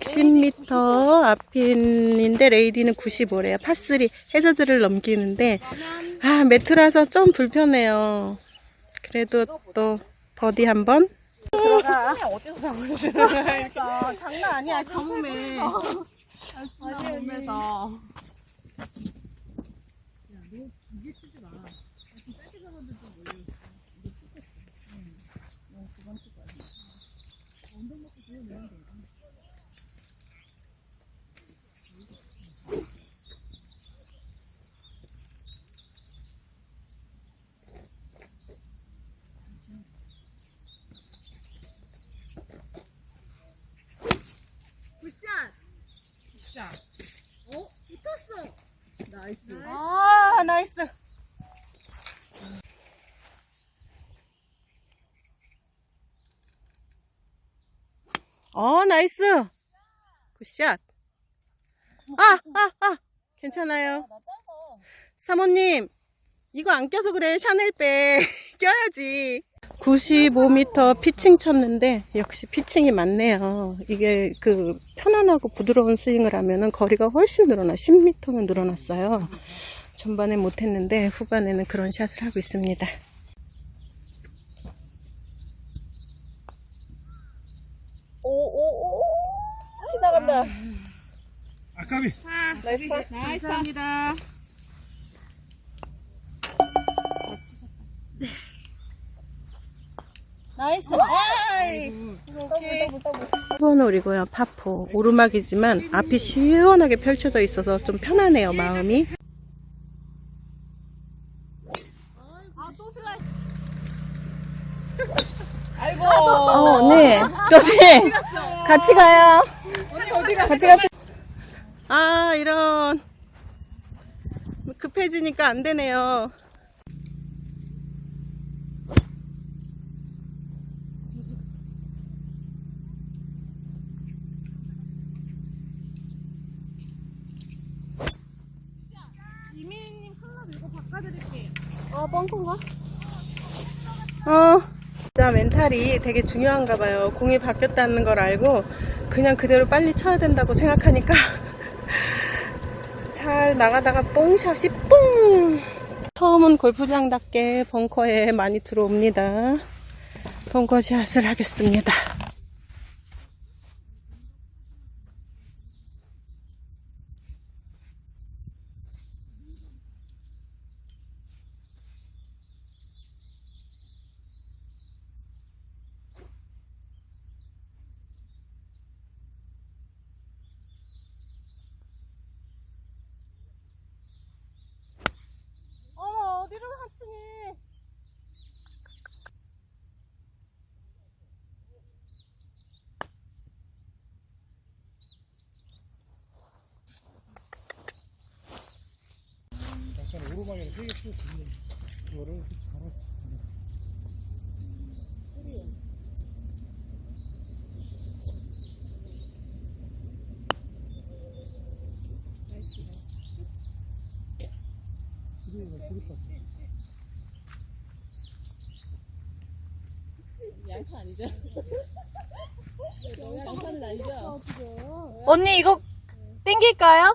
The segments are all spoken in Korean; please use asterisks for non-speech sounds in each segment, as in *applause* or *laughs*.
10m 앞인인데 레이디는 95래요. 파3 해저드를 넘기는데 아 매트라서 좀 불편해요. 그래도 또 버디 한번 들어가. 어디서 장난 장난 아니야 정말. 몸에서 아 나이스. 어 나이스. 굿샷. 아 아, 아. 괜찮아요. 사모님 이거 안 껴서 그래 샤넬백 *laughs* 껴야지. 95m 피칭 쳤는데 역시 피칭이 맞네요. 이게 그 편안하고 부드러운 스윙을 하면은 거리가 훨씬 늘어나 10m는 늘어났어요. 전반에 못했는데 후반에는 그런 샷을 하고 있습니다. 오오오 지나간다. 아까비 나이스 감사합니다. 나이스. 아이. 오케이. 수원홀이고요. 파포. 오르막이지만 앞이 시원하게 펼쳐져 있어서 좀 편하네요. 마음이. *laughs* 어, 언니. 여기. 같이 가요. 같이 갑시다. 아 이런 급해지니까 안 되네요. 어, 뻥컨가? 어. 진짜 멘탈이 되게 중요한가 봐요. 공이 바뀌었다는 걸 알고 그냥 그대로 빨리 쳐야 된다고 생각하니까 *laughs* 잘 나가다가 뽕샷이 뽕! 처음은 골프장답게 벙커에 많이 들어옵니다. 벙커샷을 하겠습니다. 오르막에 세게 잘하 수리가 수리가 언니, 이거 땡길까요?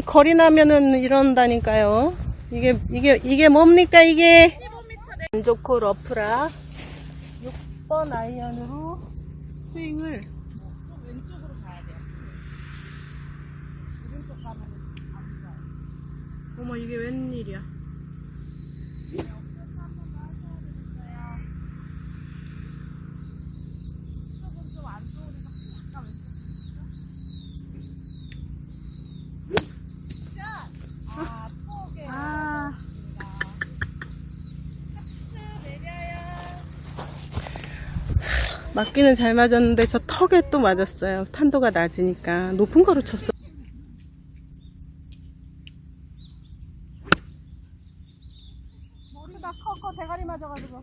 거리 나면은 이런다니까요. 이게, 이게, 이게 뭡니까, 이게? 안 좋고 러프라. 6번 아이언으로 스윙을. 왼쪽으로 가야 돼요. 오른쪽 가면 안 좋아요. 어머, 이게 웬일이야. 맞기는 잘 맞았는데 저 턱에 또 맞았어요. 탄도가 낮으니까 높은 거로 쳤어. 머리가 커커 대가리 맞아가지고.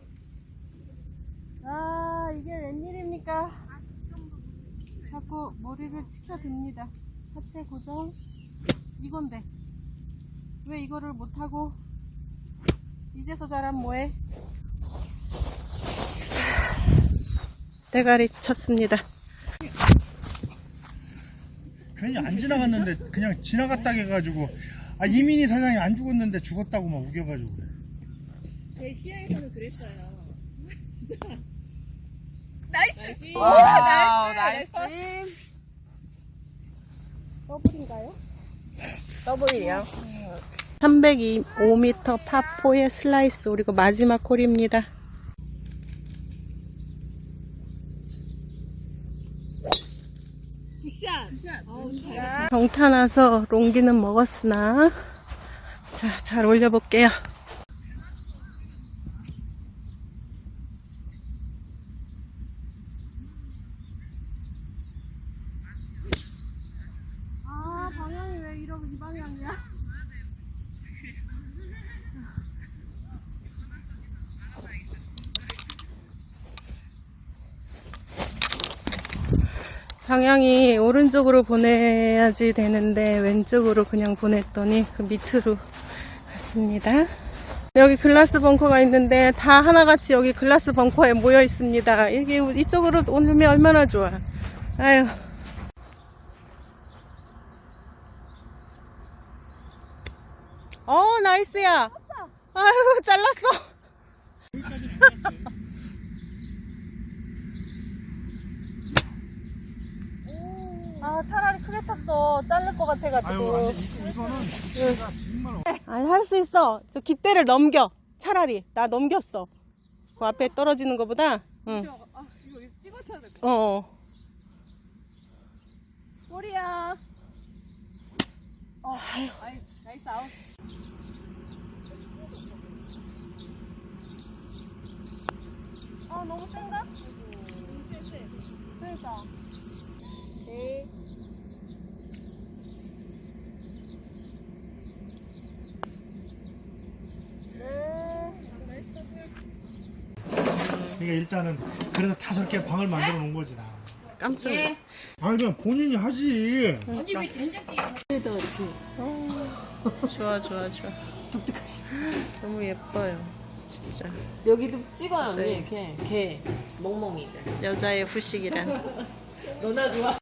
아 이게 웬일입니까? 자꾸 머리를 치켜듭니다. 하체 고정 이건데 왜 이거를 못하고 이제서 잘한 뭐해? 대가리 쳤습니다. 괜히 안 지나갔는데 그냥 지나갔다 해가지고 아 이민희 사장이 안 죽었는데 죽었다고 막 우겨가지고 그래. 제 시야에서는 그랬어요. 와우, 나이스. 더블인가요? 더블이요. 305m 파4의 슬라이스 그리고 마지막 홀입니다. 경타나서 롱기는 먹었으나 자, 잘 올려볼게요. 아, 방향이 왜 이러고 이 방향이야? 방향이 오른쪽으로 보내야지 되는데 왼쪽으로 그냥 보냈더니 그 밑으로 갔습니다. 여기 글라스 벙커가 있는데 다 하나같이 여기 글라스 벙커에 모여 있습니다. 이게 이쪽으로 오면 얼마나 좋아. 아유. 어, 나이스야. 아유, 잘랐어. 아, 차라리 크게 쳤어. 자를 것 아유 같아가지고. 완전 이, 이거는 진짜 정말 아니, 할 수 있어. 저 깃대를 넘겨. 차라리. 나 넘겼어. 그 앞에 떨어지는 것보다. 응. 아, 이거 찍어줘야 될것 어, 어. 꼬리야. 어, 아이, 나이스 아웃. 아, 너무 센가? 그러니까. 네. 그러니까 일단은 그래서 다 저렇게 방을 만들어 놓은 거지 나. 깜짝 놀랐어. 아니 그냥 본인이 하지. 좋아, 좋아, 좋아. 너무 예뻐요. 진짜. 여기도 찍어요, 언니. 네. 걔. 걔. 멍멍이. 여자의 후식이란. 너나 좋아.